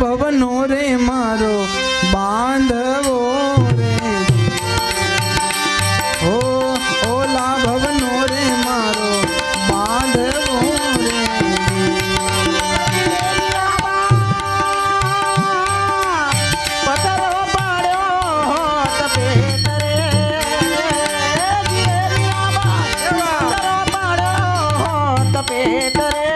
ભવનો રે મારો બાંધવો રે. ઓ, ઓલા ભવનો રે મારો બાંધવો રે. પતરો પાડ્યો તપે પેટરે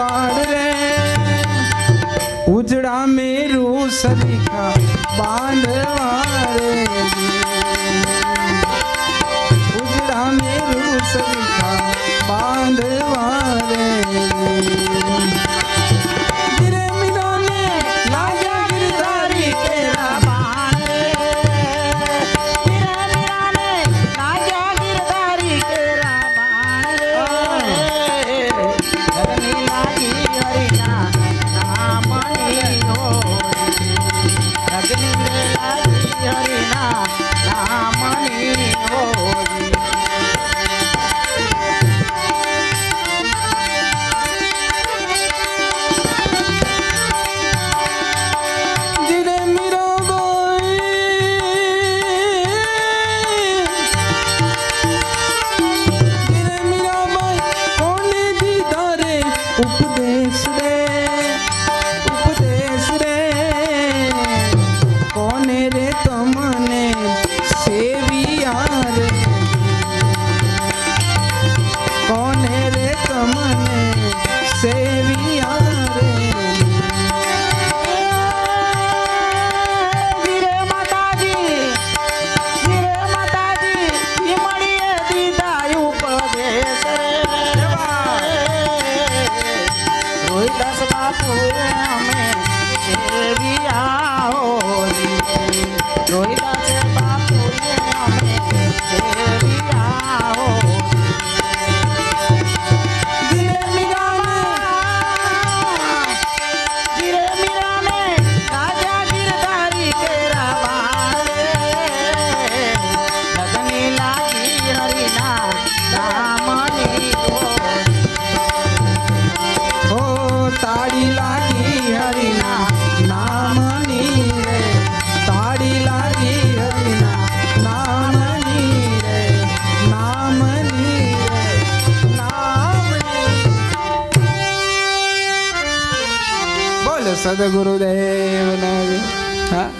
સાડ રે ઉજડા મેરું સદીખા બાંધવા રે. ઉજડા મેરું સદીખા બાંધવા રામની હોરી તુએ અમે સેવી આવો સદગુરુદેવને હા.